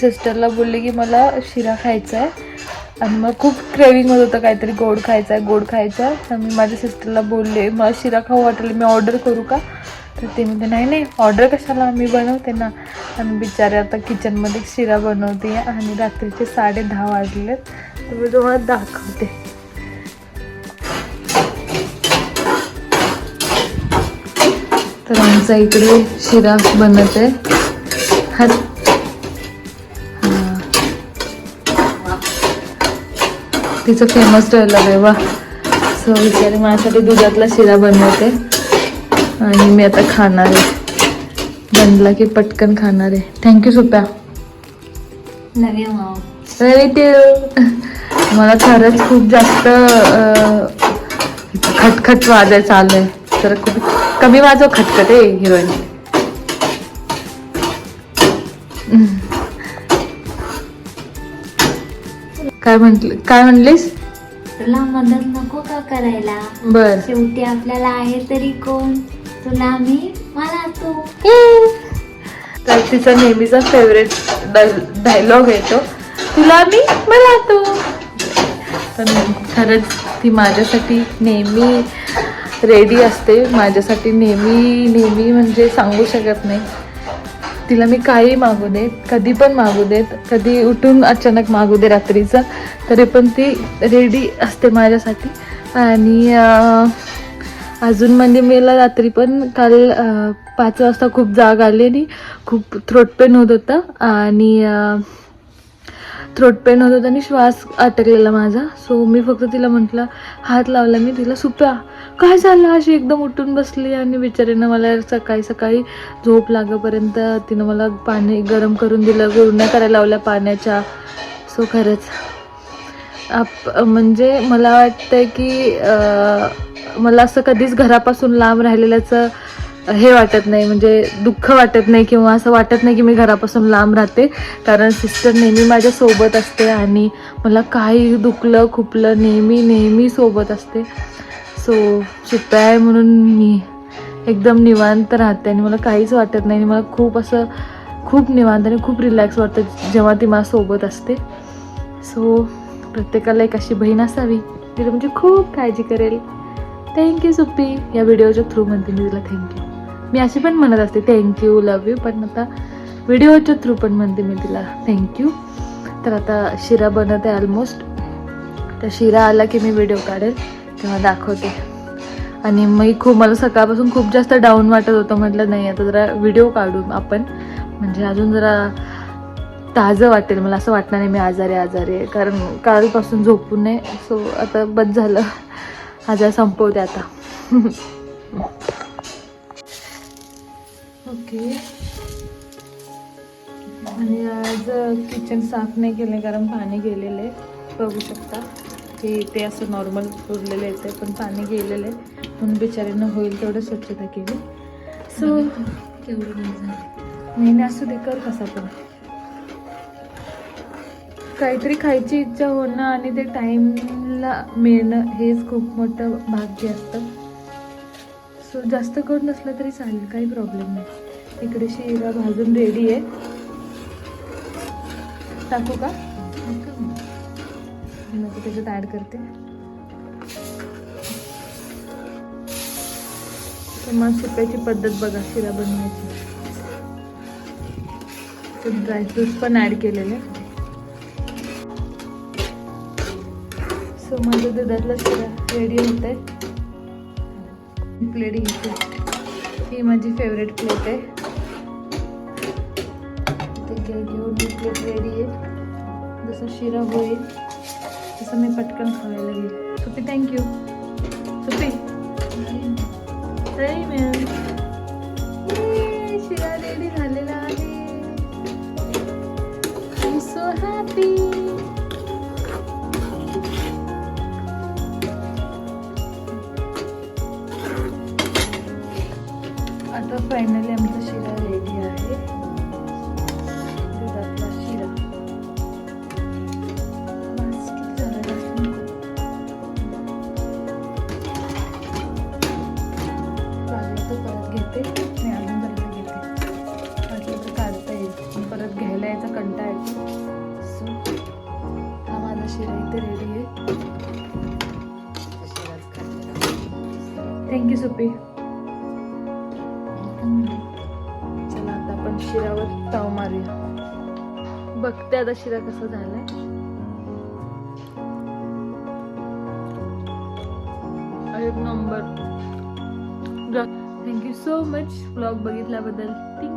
सिस्टरला बोलले की मला शिरा खायचा आहे आणि मग खूप क्रेविंग होत होतं काहीतरी गोड खायचं आहे गोड खायचं आहे तर मी माझ्या सिस्टरला बोलले मला शिरा खाऊ वाटलं मी ऑर्डर करू का? तर ते म्हणते नाही नाही ऑर्डर कशाला मी बनवते ना. आणि बिचारे आता किचनमध्ये शिरा बनवते आणि रात्रीचे साडे दहा वाजले तर मी तुम्हाला दाखवते. तर आमचा इकडे शिरा बनत आहे. हा. तिचं फेमस आहे वा. सो विचारे माझ्यासाठी दुधातला शिरा बनवते. आणि मी आता खाणार आहे. बनला की पटकन खाणार आहे. थँक्यू सुप्या. मला खरंच खूप जास्त खटखट वाजायचं आलंय तर खूप कमी वाजव खटखट आहे हिरोईन. काय म्हंटल काय म्हणलीस? तुला मदत नको का करायला? बर. शेवटी आपल्याला आहे तरी कोण? तुला मी मला तू. तर तिचा नेहमीचा फेवरेट डायलॉग आहे तो. तुला मी मला तू. पण खरंच ती माझ्यासाठी नेहमी रेडी असते. माझ्यासाठी नेहमी नेहमी म्हणजे सांगू शकत नाही. तिला मी काही मागू देत कधी पण मागू देत कधी उठून अचानक मागू दे रात्रीचं तरी पण ती रेडी असते माझ्यासाठी. आणि अजून म्हणजे मला रात्री पण काल पाच वाजता खूप जाग आली आणि खूप थ्रोट पेन होत होता. आणि थ्रोट पेन होत होता आणि श्वास अटकलेला माझा. सो मी फक्त तिला म्हटलं हात लावला मी तिला सुप्या. काय झालं? अशी एकदम उठून बसली आणि बिचारीनं मला सकाळी सकाळी झोप लागेपर्यंत तिनं मला पाणी गरम करून दिलं गुळण्या करायला लावल्या पाण्याच्या. सो खरंच आप म्हणजे मला वाटतंय की मला असं कधीच घरापासून लांब राहिलेल्याचं हे वाटत नाही म्हणजे दुःख वाटत नाही किंवा असं वाटत नाही की मी घरापासून लांब राहते. कारण सिस्टर नेहमी माझ्या सोबत असते आणि मला काही दुखलं खुपलं नेहमी नेहमी सोबत असते. सो शिप्या आहे म्हणून मी एकदम निवांत राहते आणि मला काहीच वाटत नाही आणि मला खूप असं खूप निवांत आणि खूप रिलॅक्स वाटतं जेव्हा ती माझ्यासोबत असते. सो प्रत्येकाला एक अशी बहीण असावी तिला म्हणजे खूप काळजी करेल. थँक्यू सुप्पी या व्हिडिओच्या थ्रू म्हणते मी तिला थँक्यू मी अशी पण म्हणत असते थँक्यू लव यू पण आता व्हिडिओच्या थ्रू पण म्हणते मी तिला थँक्यू तर आता शिरा बनत आहे ऑलमोस्ट तर शिरा आला की मी व्हिडिओ काढेल. तेव्हा दाखवते आणि मी खूप मला सकाळपासून खूप जास्त डाऊन वाटत होतं. म्हटलं नाही आता जरा व्हिडिओ काढू आपण. म्हणजे अजून जरा ताजं वाटेल. मला असं वाटणार नाही मी आजारी आजारी आहे. कारण कालपासून झोपून नये सो आता बस झालं. आजार संपवते आता. ओके आणि आज किचन साफ नाही केलं कारण पाणी गेलेलं आहे. बघू शकता. की ते असं नॉर्मल उरलेलं येते पण पाणी गेलेलं आहे. म्हणून बिचारीनं होईल तेवढं स्वच्छता केली. सो केवढी नाही असू दे कर कसा पण. काहीतरी खायची इच्छा होणं आणि ते टाईमला मिळणं हेच खूप मोठं भाग्य असतं. सो जास्त करून नसलं तरी चालेल काही प्रॉब्लेम नाही. इकडे शिरा भाजून रेडी आहे. टाकू का? मी आता त्याच्यात ॲड करते. मग सुप्याची पद्धत बघा शिरा बनवायची. ड्रायफ्रूट्स पण ॲड केलेले. सो माझं दुधातला शिरा रेडी होत आहे प्लेट घेते. ही माझी फेवरेट प्लेट आहे. ते घेऊन ही प्लेट रेडी आहे. जसं शिरा होईल. तसं मी पटकन खावायला घेईल सुपी थँक्यू सुपी. तरी मॅम शिरा रेडी झालेला आहे. I'm सो हॅपी आता फायनली आमचा शिरा थँक्यू चला आता आपण शिरावर ताव मारूया. बघते आता शिरा कसा झालाय. एक number. Thank you so much blog बघितल्याबद्दल. ती